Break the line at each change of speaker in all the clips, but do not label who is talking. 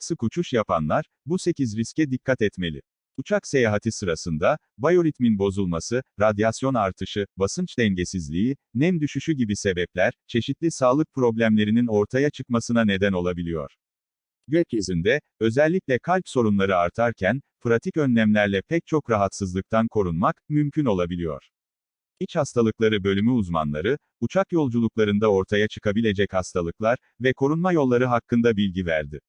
Sık uçuş yapanlar, bu 8 riske dikkat etmeli. Uçak seyahati sırasında, bayoritmin bozulması, radyasyon artışı, basınç dengesizliği, nem düşüşü gibi sebepler, çeşitli sağlık problemlerinin ortaya çıkmasına neden olabiliyor. Gökyüzünde, özellikle kalp sorunları artarken, pratik önlemlerle pek çok rahatsızlıktan korunmak, mümkün olabiliyor. İç hastalıkları bölümü uzmanları, uçak yolculuklarında ortaya çıkabilecek hastalıklar ve korunma yolları hakkında bilgi verdi.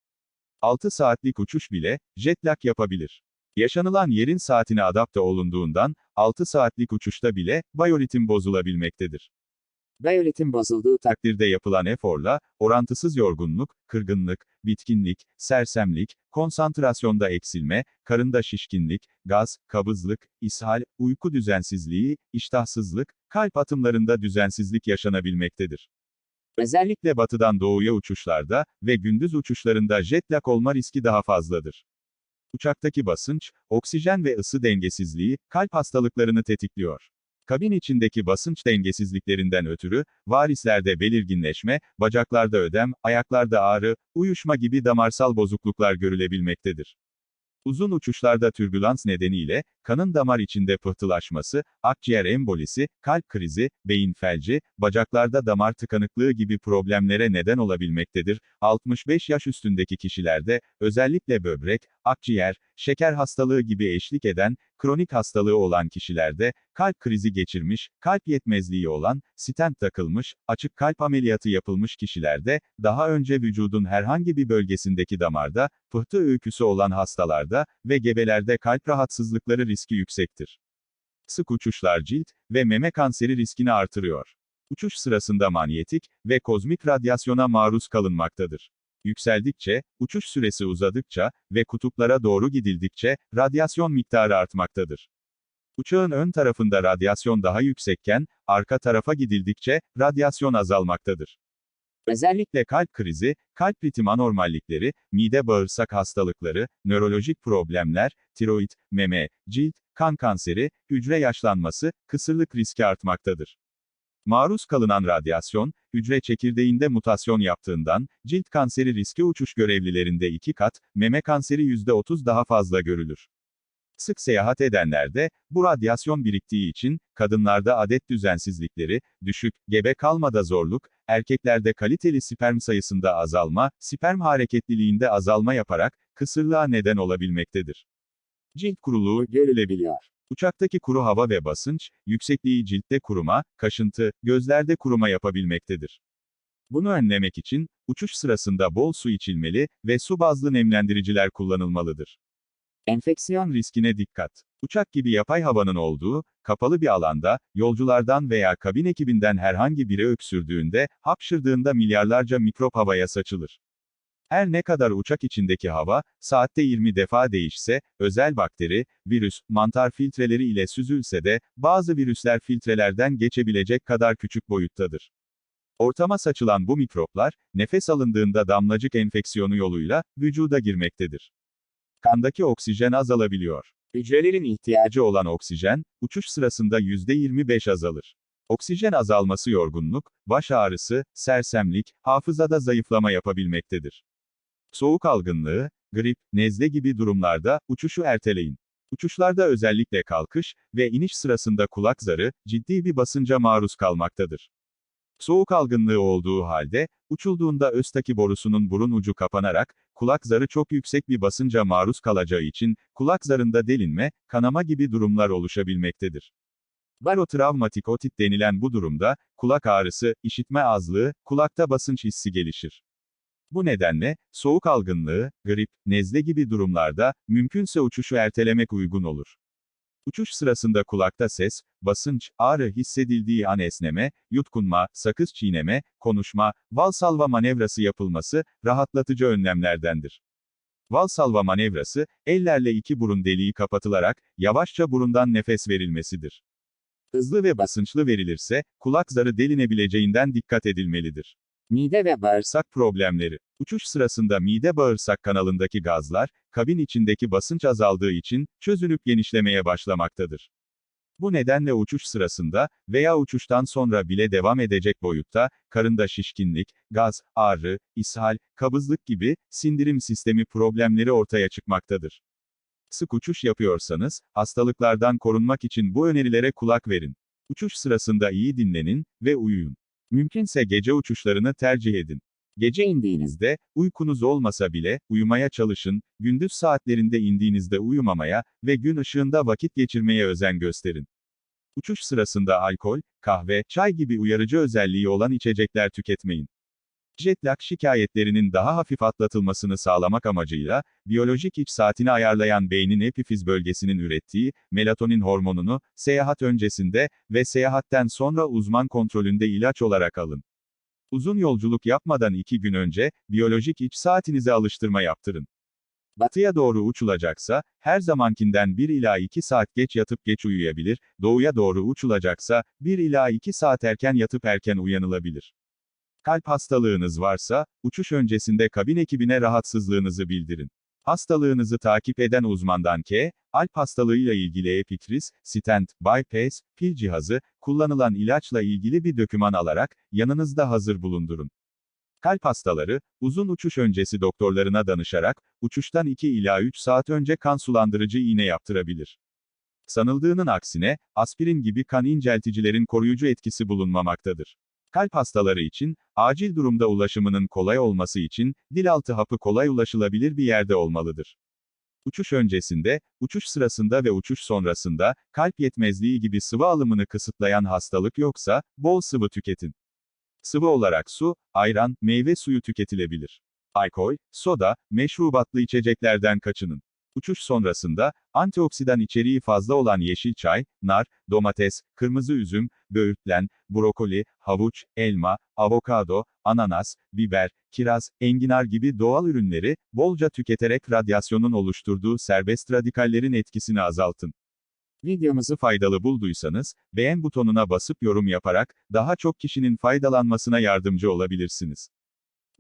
6 saatlik uçuş bile, jet lag yapabilir. Yaşanılan yerin saatine adapte olunduğundan, 6 saatlik uçuşta bile, bayoritim bozulabilmektedir. Biyoritim bozulduğu takdirde yapılan eforla, orantısız yorgunluk, kırgınlık, bitkinlik, sersemlik, konsantrasyonda eksilme, karında şişkinlik, gaz, kabızlık, ishal, uyku düzensizliği, iştahsızlık, kalp atımlarında düzensizlik yaşanabilmektedir. Özellikle batıdan doğuya uçuşlarda ve gündüz uçuşlarında jet lag olma riski daha fazladır. Uçaktaki basınç, oksijen ve ısı dengesizliği, kalp hastalıklarını tetikliyor. Kabin içindeki basınç dengesizliklerinden ötürü, varislerde belirginleşme, bacaklarda ödem, ayaklarda ağrı, uyuşma gibi damarsal bozukluklar görülebilmektedir. Uzun uçuşlarda türbülans nedeniyle, kanın damar içinde pıhtılaşması, akciğer embolisi, kalp krizi, beyin felci, bacaklarda damar tıkanıklığı gibi problemlere neden olabilmektedir. 65 yaş üstündeki kişilerde, özellikle böbrek, akciğer, şeker hastalığı gibi eşlik eden, kronik hastalığı olan kişilerde, kalp krizi geçirmiş, kalp yetmezliği olan, stent takılmış, açık kalp ameliyatı yapılmış kişilerde, daha önce vücudun herhangi bir bölgesindeki damarda, pıhtı öyküsü olan hastalarda ve gebelerde kalp rahatsızlıkları riski yüksektir. Sık uçuşlar cilt ve meme kanseri riskini artırıyor. Uçuş sırasında manyetik ve kozmik radyasyona maruz kalınmaktadır. Yükseldikçe, uçuş süresi uzadıkça ve kutuplara doğru gidildikçe radyasyon miktarı artmaktadır. Uçağın ön tarafında radyasyon daha yüksekken, arka tarafa gidildikçe radyasyon azalmaktadır. Özellikle kalp krizi, kalp ritim anormallikleri, mide bağırsak hastalıkları, nörolojik problemler, tiroid, meme, cilt, kan kanseri, hücre yaşlanması, kısırlık riski artmaktadır. Maruz kalınan radyasyon, hücre çekirdeğinde mutasyon yaptığından, cilt kanseri riski uçuş görevlilerinde 2 kat, meme kanseri %30 daha fazla görülür. Sık seyahat edenlerde, bu radyasyon biriktiği için, kadınlarda adet düzensizlikleri, düşük, gebe kalmada zorluk, erkeklerde kaliteli sperm sayısında azalma, sperm hareketliliğinde azalma yaparak, kısırlığa neden olabilmektedir. Cilt kuruluğu görülebiliyor. Uçaktaki kuru hava ve basınç, yüksekliği ciltte kuruma, kaşıntı, gözlerde kuruma yapabilmektedir. Bunu önlemek için, uçuş sırasında bol su içilmeli ve su bazlı nemlendiriciler kullanılmalıdır. Enfeksiyon riskine dikkat. Uçak gibi yapay havanın olduğu, kapalı bir alanda, yolculardan veya kabin ekibinden herhangi biri öksürdüğünde, hapşırdığında milyarlarca mikrop havaya saçılır. Her ne kadar uçak içindeki hava, saatte 20 defa değişse, özel bakteri, virüs, mantar filtreleri ile süzülse de, bazı virüsler filtrelerden geçebilecek kadar küçük boyuttadır. Ortama saçılan bu mikroplar, nefes alındığında damlacık enfeksiyonu yoluyla, vücuda girmektedir. Kandaki oksijen azalabiliyor. Hücrelerin ihtiyacı olan oksijen, uçuş sırasında %25 azalır. Oksijen azalması yorgunluk, baş ağrısı, sersemlik, hafızada zayıflama yapabilmektedir. Soğuk algınlığı, grip, nezle gibi durumlarda, uçuşu erteleyin. Uçuşlarda özellikle kalkış ve iniş sırasında kulak zarı, ciddi bir basınca maruz kalmaktadır. Soğuk algınlığı olduğu halde, uçulduğunda östaki borusunun burun ucu kapanarak, kulak zarı çok yüksek bir basınca maruz kalacağı için, kulak zarında delinme, kanama gibi durumlar oluşabilmektedir. Barotravmatik otit denilen bu durumda, kulak ağrısı, işitme azlığı, kulakta basınç hissi gelişir. Bu nedenle, soğuk algınlığı, grip, nezle gibi durumlarda, mümkünse uçuşu ertelemek uygun olur. Uçuş sırasında kulakta ses, basınç, ağrı hissedildiği an esneme, yutkunma, sakız çiğneme, konuşma, valsalva manevrası yapılması, rahatlatıcı önlemlerdendir. Valsalva manevrası, ellerle iki burun deliği kapatılarak, yavaşça burundan nefes verilmesidir. Hızlı ve basınçlı verilirse, kulak zarı delinebileceğinden dikkat edilmelidir. Mide ve bağırsak problemleri. Uçuş sırasında mide-bağırsak kanalındaki gazlar, kabin içindeki basınç azaldığı için, çözünüp genişlemeye başlamaktadır. Bu nedenle uçuş sırasında veya uçuştan sonra bile devam edecek boyutta, karında şişkinlik, gaz, ağrı, ishal, kabızlık gibi sindirim sistemi problemleri ortaya çıkmaktadır. Sık uçuş yapıyorsanız, hastalıklardan korunmak için bu önerilere kulak verin. Uçuş sırasında iyi dinlenin ve uyuyun. Mümkünse gece uçuşlarını tercih edin. Gece indiğinizde, uykunuz olmasa bile, uyumaya çalışın, gündüz saatlerinde indiğinizde uyumamaya ve gün ışığında vakit geçirmeye özen gösterin. Uçuş sırasında alkol, kahve, çay gibi uyarıcı özelliği olan içecekler tüketmeyin. Jet lag şikayetlerinin daha hafif atlatılmasını sağlamak amacıyla, biyolojik iç saatini ayarlayan beynin epifiz bölgesinin ürettiği, melatonin hormonunu, seyahat öncesinde ve seyahatten sonra uzman kontrolünde ilaç olarak alın. Uzun yolculuk yapmadan iki gün önce, biyolojik iç saatinize alıştırma yaptırın. Batıya doğru uçulacaksa, her zamankinden 1 ila 2 saat geç yatıp geç uyuyabilir, doğuya doğru uçulacaksa, 1 ila 2 saat erken yatıp erken uyanılabilir. Kalp hastalığınız varsa, uçuş öncesinde kabin ekibine rahatsızlığınızı bildirin. Hastalığınızı takip eden uzmandan K, alp hastalığıyla ilgili epikriz, stent, bypass, pil cihazı, kullanılan ilaçla ilgili bir döküman alarak, yanınızda hazır bulundurun. Kalp hastaları, uzun uçuş öncesi doktorlarına danışarak, uçuştan 2 ila 3 saat önce kan sulandırıcı iğne yaptırabilir. Sanıldığının aksine, aspirin gibi kan incelticilerin koruyucu etkisi bulunmamaktadır. Kalp hastaları için, acil durumda ulaşımının kolay olması için, dil altı hapı kolay ulaşılabilir bir yerde olmalıdır. Uçuş öncesinde, uçuş sırasında ve uçuş sonrasında, kalp yetmezliği gibi sıvı alımını kısıtlayan hastalık yoksa, bol sıvı tüketin. Sıvı olarak su, ayran, meyve suyu tüketilebilir. Alkol, soda, meşrubatlı içeceklerden kaçının. Uçuş sonrasında, antioksidan içeriği fazla olan yeşil çay, nar, domates, kırmızı üzüm, böğürtlen, brokoli, havuç, elma, avokado, ananas, biber, kiraz, enginar gibi doğal ürünleri, bolca tüketerek radyasyonun oluşturduğu serbest radikallerin etkisini azaltın. Videomuzu faydalı bulduysanız, beğen butonuna basıp yorum yaparak, daha çok kişinin faydalanmasına yardımcı olabilirsiniz.